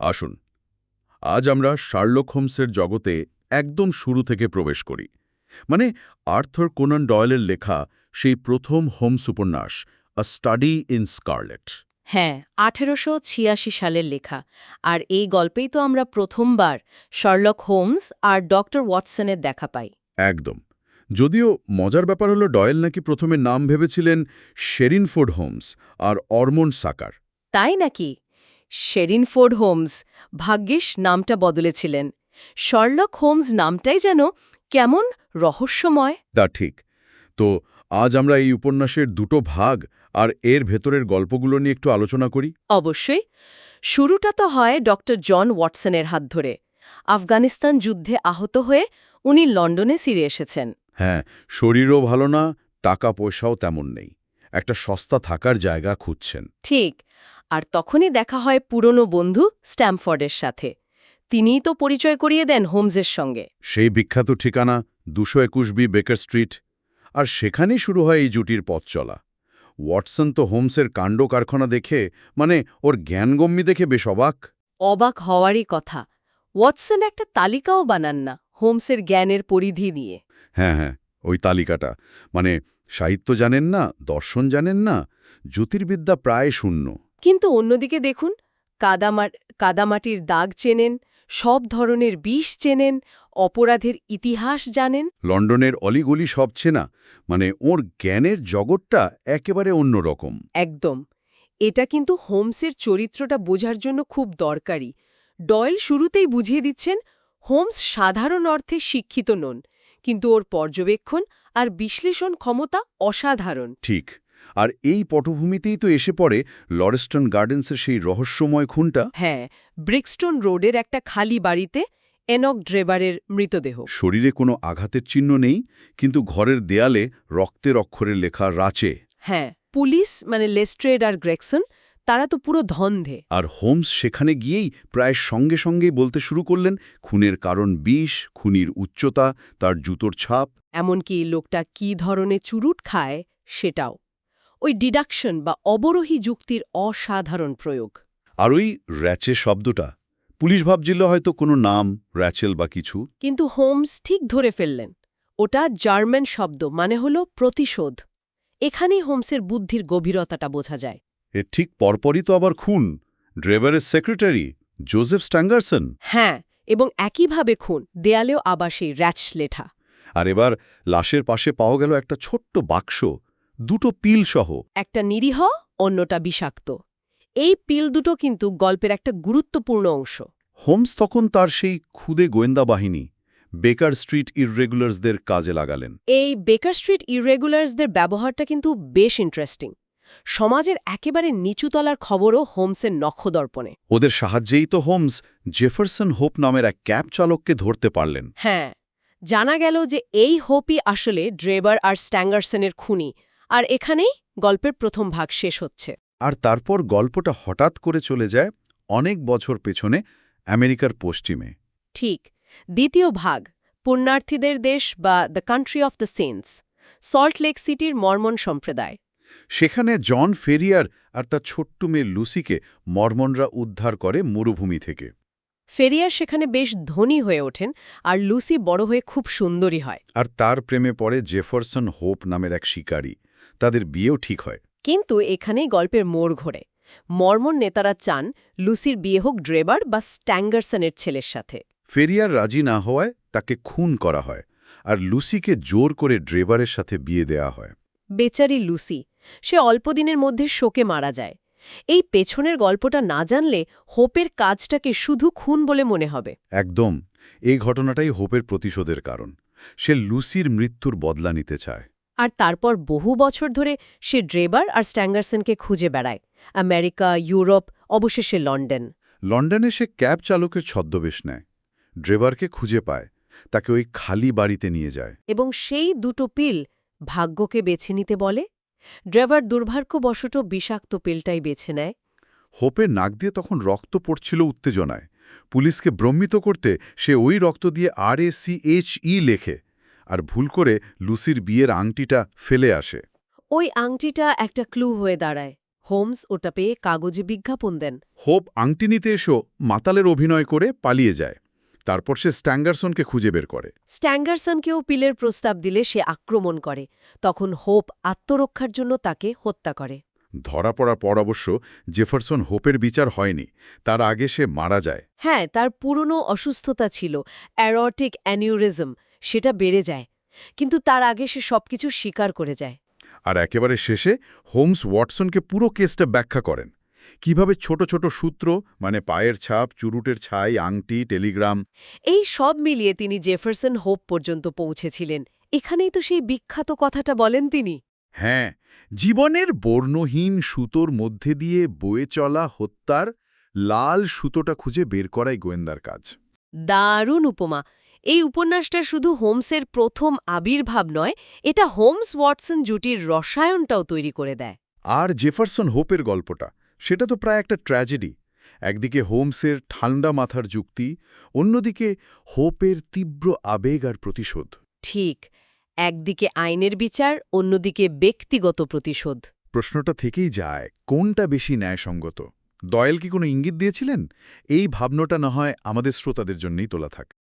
আসুন আজ আমরা শার্লক হোমসের জগতে একদম শুরু থেকে প্রবেশ করি। মানে আর্থর কোনান ডয়েলের লেখা সেই প্রথম হোমস উপন্যাস আ স্টাডি ইন স্কারলেট হ্যাঁ আঠেরোশো ছিয়াশি সালের লেখা আর এই গল্পেই তো আমরা প্রথমবার শার্লক হোমস আর ডক্টর ওয়াটসনের দেখা পাই। একদম। যদিও মজার ব্যাপার হলো ডয়েল নাকি প্রথমে নাম ভেবেছিলেন শেরিনফোর্ড হোমস আর অরমন্ড সাকার। তাই নাকি? শেরিনফোর্ড হোমস ভাগ্যিস নামটা বদলেছিলেন। শার্লক হোমস নামটাই যেন কেমন রহস্যময়। তা ঠিক। তো আজ আমরা এই উপন্যাসের দুটো ভাগ আর এর ভেতরের গল্পগুলো নিয়ে একটু আলোচনা করি? অবশ্যই। শুরুটা তো হয় ডক্টর জন ওয়াটসনের হাত ধরে। আফগানিস্তান যুদ্ধে আহত হয়ে উনি লন্ডনে ফিরে এসেছেন। হ্যাঁ শরীরও ভালো না টাকা পয়সাও তেমন নেই। একটা সস্তা থাকার জায়গা খুঁজছেন। ঠিক। আর তখনই দেখা হয় পুরনো বন্ধু স্ট্যামফোর্ডের সাথে। তিনিই তো পরিচয় করিয়ে দেন হোমসের সঙ্গে। সেই বিখ্যাত ঠিকানা দুশো একুশ বি বেকার স্ট্রিট। আর সেখানেই শুরু হয় এই জুটির পথ চলা। ওয়াটসন তো হোমসের কাণ্ড কারখানা দেখে মানে ওর জ্ঞানগম্যি দেখে বেশ অবাক। অবাক হওয়ারই কথা। ওয়াটসন একটা তালিকাও বানান না হোমসের জ্ঞানের পরিধি নিয়ে। হ্যাঁ হ্যাঁ ওই তালিকাটা। মানে সাহিত্য জানেন না দর্শন জানেন না জ্যোতির্বিদ্যা প্রায় শূন্য। কিন্তু অন্যদিকে দেখুন কাদামাটির দাগ চেনেন সব ধরনের বিষ চেনেন অপরাধের ইতিহাস জানেন। লন্ডনের অলিগলি সব চেনা মানে ওর জ্ঞানের জগৎটা একেবারে অন্যরকম। একদম। এটা কিন্তু হোমসের চরিত্রটা বোঝার জন্য খুব দরকারি। ডয়েল শুরুতেই বুঝিয়ে দিচ্ছেন হোমস সাধারণ অর্থে শিক্ষিত নন কিন্তু ওর পর্যবেক্ষণ আর বিশ্লেষণ ক্ষমতা অসাধারণ। ঠিক। আর এই পটভূমিতেই তো এসে পড়ে লরেস্টন গার্ডেন্সের সেই রহস্যময় খুনটা। হ্যাঁ ব্রিক্সটন রোডের একটা খালি বাড়িতে এনক ড্রেবারের মৃতদেহ। শরীরে কোনো আঘাতের চিহ্ন নেই কিন্তু ঘরের দেয়ালে রক্তের অক্ষরে লেখা রাচে। হ্যাঁ পুলিশ মানে লেস্ট্রেড আর গ্রেকসন তারা তো পুরো ধন্ধে। আর হোমস সেখানে গিয়েই প্রায় সঙ্গে সঙ্গেই বলতে শুরু করলেন খুনের কারণ বিষ খুনির উচ্চতা তার জুতোর ছাপ। এমনকি লোকটা কি ধরনের চুরুট খায় সেটাও। ওই ডিডাকশন বা অবরোহী যুক্তির অসাধারণ প্রয়োগ। আর ওই র্যাচে শব্দটা পুলিশ ভাবছিল হয়তো কোনো নাম র্যাচেল বা কিছু। কিন্তু হোমস ঠিক ধরে ফেললেন ওটা জার্মান শব্দ মানে হল প্রতিশোধ। এখানেই হোমসের বুদ্ধির গভীরতাটা বোঝা যায়। এর ঠিক পরপরই তো আবার খুন ড্রেভারের সেক্রেটারি জোসেফ স্ট্যাঙ্গারসন। হ্যাঁ এবং একইভাবে খুন দেয়ালেও আবার সেই র্যাচ লেঠা। আর এবার লাশের পাশে পাওয়া গেল একটা ছোট্ট বাক্স দুটো পিল সহ। একটা নিরীহ অন্যটা বিষাক্ত। এই পিল দুটো কিন্তু গল্পের একটা গুরুত্বপূর্ণ অংশ। হোমস তখন তার সেই খুদে গোয়েন্দা বাহিনী বেকার স্ট্রিট ইররেগুলার্সদের কাজে লাগালেন। এই বেকার স্ট্রিট ইরেগুলার্সদের ব্যবহারটা কিন্তু বেশ ইন্টারেস্টিং। সমাজের একেবারে নিচুতলার খবরও হোমসের নক্ষদর্পণে ওদের সাহায্যেই তো হোমস জেফারসন হোপ নামের এক ক্যাব চালককে ধরতে পারলেন। হ্যাঁ জানা গেল যে এই হোপই আসলে ড্রেবার আর স্ট্যাঙ্গারসনের খুনি আর এখানেই গল্পের প্রথম ভাগ শেষ হচ্ছে। আর তারপর গল্পটা হঠাৎ করে চলে যায় অনেক বছর পেছনে আমেরিকার পশ্চিমে। ঠিক দ্বিতীয় ভাগ পুণ্যার্থীদের দেশ বা the country of the saints Salt Lake সিটির মর্মন সম্প্রদায়। সেখানে জন ফেরিয়ার আর তার ছোট্ট মেয়ে লুসিকে মর্মনরা উদ্ধার করে মরুভূমি থেকে। ফেরিয়ার সেখানে বেশ ধনী হয়ে ওঠেন আর লুসি বড় হয়ে খুব সুন্দরী হয়। আর তার প্রেমে পড়ে জেফারসন হোপ নামের এক শিকারী। তাদের বিয়েও ঠিক হয়। কিন্তু এখানেই গল্পের মোড় ঘোরে। মর্মন নেতারা চান লুসির বিয়ে হোক ড্রেবার বা স্ট্যাঙ্গারসনের ছেলের সাথে। ফেরিয়ার রাজি না হওয়ায় তাকে খুন করা হয় আর লুসিকে জোর করে ড্রেবারের সাথে বিয়ে দেয়া হয়। বেচারি লুসি সে অল্পদিনের মধ্যে শোকে মারা যায়। এই পেছনের গল্পটা না জানলে হোপের কাজটাকে শুধু খুন বলে মনে হবে। একদম এই ঘটনাটাই হোপের প্রতিশোধের কারণ। সে লুসির মৃত্যুর বদলা নিতে চায়। আর তারপর বহু বছর ধরে সে ড্রেবার আর স্ট্যাঙ্গারসনকে খুঁজে বেড়ায়। আমেরিকা ইউরোপ অবশেষে লন্ডন। লন্ডনে সে ক্যাব চালকের ছদ্মবেশ নেয়। ড্রেবারকে খুঁজে পায়। তাকে ওই খালি বাড়িতে নিয়ে যায়। এবং সেই দুটো পিল ভাগ্যকে বেছে নিতে বলে। ড্রাইভার দুর্ভাগ্যবশত বিষাক্ত পিলটাই বেছে নেয়। হোপের নাক দিয়ে তখন রক্ত পড়ছিল উত্তেজনায়। পুলিশকে ভ্রমিত করতে সে ওই রক্ত দিয়ে আর এ সি এইচ ই লেখে আর ভুল করে লুসির বিয়ের আংটিটা ফেলে আসে। ওই আংটিটা একটা ক্লু হয়ে দাঁড়ায়। হোমস ওটা পেয়ে কাগজে বিজ্ঞাপন দেন। হোপ আংটি নিতে এসো মাতালের অভিনয় করে পালিয়ে যায়। তারপর সে স্ট্যাঙ্গারসনকে খুঁজে বের করে। স্ট্যাঙ্গারসনকেও পিলের প্রস্তাব দিলে সে আক্রমণ করে। তখন হোপ আত্মরক্ষার জন্য তাকে হত্যা করে। ধরা পড়ার পর অবশ্য জেফারসন হোপের বিচার হয়নি। তার আগে সে মারা যায়। হ্যাঁ তার পুরনো অসুস্থতা ছিল অ্যারোটিক অ্যানিউরিজম সেটা বেড়ে যায়। কিন্তু তার আগে সে সবকিছু স্বীকার করে যায়। আর একেবারে শেষে হোমস ওয়াটসনকে পুরো কেসটা ব্যাখ্যা করেন। কীভাবে ছোট ছোট সূত্র মানে পায়ের ছাপ চুরুটের ছাই আংটি টেলিগ্রাম এই সব মিলিয়ে তিনি জেফারসন হোপ পর্যন্ত পৌঁছেছিলেন। এখানেই তো সেই বিখ্যাত কথাটা বলেন তিনি। হ্যাঁ জীবনের বর্ণহীন সুতোর মধ্যে দিয়ে বয়ে চলা হত্যার লাল সুতোটা খুঁজে বের করাই গোয়েন্দার কাজ। দারুণ উপমা। এই উপন্যাসটা শুধু হোমসের প্রথম আবির্ভাব নয় এটা হোমস ওয়াটসন জুটির রসায়নটাও তৈরি করে দেয়। আর জেফারসন হোপের গল্পটা। সেটা তো প্রায় একটা ট্র্যাজেডি। একদিকে হোমসের ঠান্ডা মাথার যুক্তি অন্যদিকে হোপের তীব্র আবেগ আর প্রতিশোধ। ঠিক একদিকে আইনের বিচার অন্যদিকে ব্যক্তিগত প্রতিশোধ। প্রশ্নটা থেকেই যায় কোনটা বেশি ন্যায়সঙ্গত? দয়েল কি কোনো ইঙ্গিত দিয়েছিলেন? এই ভাবনাটা না হয় আমাদের শ্রোতাদের জন্যই তোলা থাক।